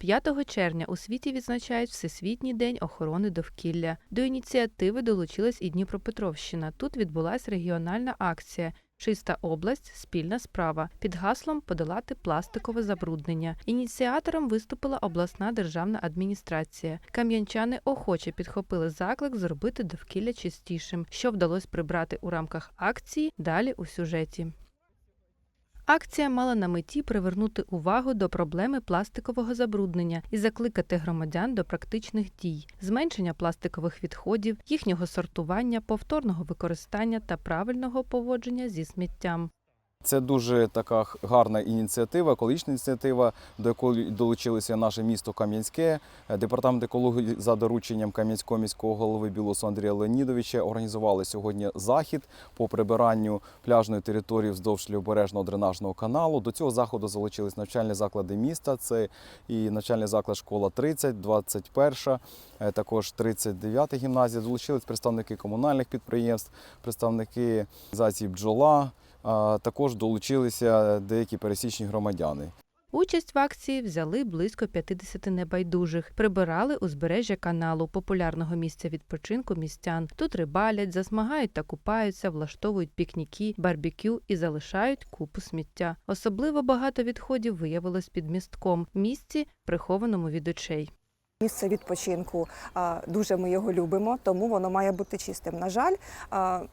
5 червня у світі відзначають Всесвітній день охорони довкілля. До ініціативи долучилась і Дніпропетровщина. Тут відбулась регіональна акція. Чиста область спільна справа під гаслом подолати пластикове забруднення. Ініціатором виступила обласна державна адміністрація. Кам'янчани охоче підхопили заклик зробити довкілля чистішим, що вдалося прибрати у рамках акції далі у сюжеті. Акція мала на меті привернути увагу до проблеми пластикового забруднення і закликати громадян до практичних дій, зменшення пластикових відходів, їхнього сортування, повторного використання та правильного поводження зі сміттям. Це дуже така гарна ініціатива, екологічна ініціатива, до якої долучилося наше місто Кам'янське, департамент екології за дорученням Кам'янського міського голови Білосу Андрія Леонідовича організували сьогодні захід по прибиранню пляжної території вздовж лівобережного дренажного каналу. До цього заходу залучились навчальні заклади міста. Це і навчальний заклад школа 30, 21, е, також 39 гімназія. Долучились представники комунальних підприємств, представники організації бджола. А також долучилися деякі пересічні громадяни. Участь в акції взяли близько 50 небайдужих, прибирали узбережжя каналу, популярного місця відпочинку містян. Тут рибалять, засмагають та купаються, влаштовують пікніки, барбекю і залишають купу сміття. Особливо багато відходів виявилось під містком, місці, прихованому від очей. Місце відпочинку дуже ми його любимо, тому воно має бути чистим. На жаль,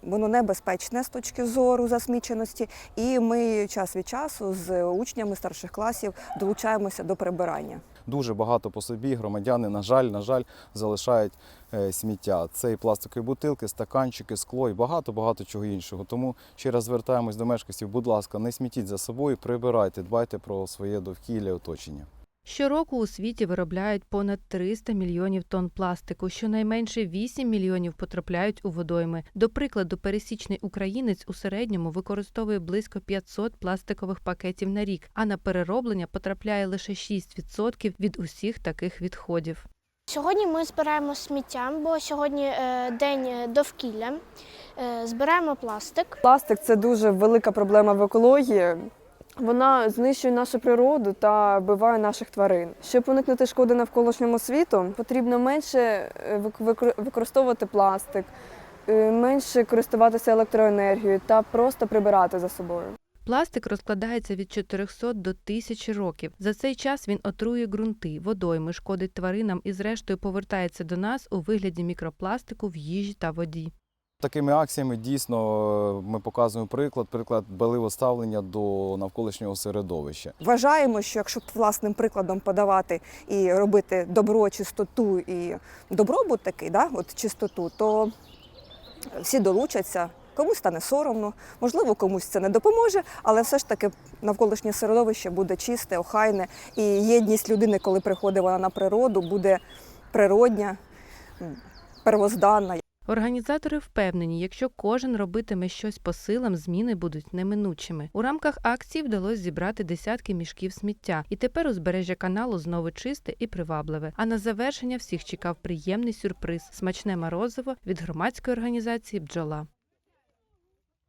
воно небезпечне з точки зору засміченості, і ми час від часу з учнями старших класів долучаємося до прибирання. Дуже багато по собі громадяни, на жаль, на жаль, залишають е, сміття. Це і пластикові бутилки, стаканчики, скло і багато багато чого іншого. Тому ще раз звертаємось до мешканців. Будь ласка, не смітіть за собою, прибирайте, дбайте про своє довкілля оточення. Щороку у світі виробляють понад 300 мільйонів тонн пластику. Щонайменше 8 мільйонів потрапляють у водойми. До прикладу, пересічний українець у середньому використовує близько 500 пластикових пакетів на рік, а на перероблення потрапляє лише 6% від усіх таких відходів. Сьогодні ми збираємо сміття, бо сьогодні е, день довкілля. Е, Збираємо пластик. Пластик це дуже велика проблема в екології. Вона знищує нашу природу та вбиває наших тварин. Щоб уникнути шкоди навколишньому світу, потрібно менше е, використовувати пластик, е, менше користуватися електроенергією та просто прибирати за собою. Пластик розкладається від 400 до 1000 років. За цей час він отрує ґрунти, водойми, шкодить тваринам і, зрештою, повертається до нас у вигляді мікропластику в їжі та воді. Такими акціями дійсно е, ми показуємо приклад, приклад дбаливого ставлення до навколишнього середовища. Вважаємо, що якщо власним прикладом подавати і робити добро, чистоту і добробут такий, да, от чистоту, то всі долучаться. Комусь стане соромно, можливо, комусь це не допоможе, але все ж таки навколишнє середовище буде чисте, охайне, і єдність людини, коли приходить вона на природу, буде природня, первозданна. Організатори впевнені, якщо кожен робитиме щось по силам, зміни будуть неминучими. У рамках акції вдалося зібрати десятки мішків сміття, і тепер узбережжя каналу знову чисте і привабливе. А на завершення всіх чекав приємний сюрприз смачне морозиво від громадської організації Бджола.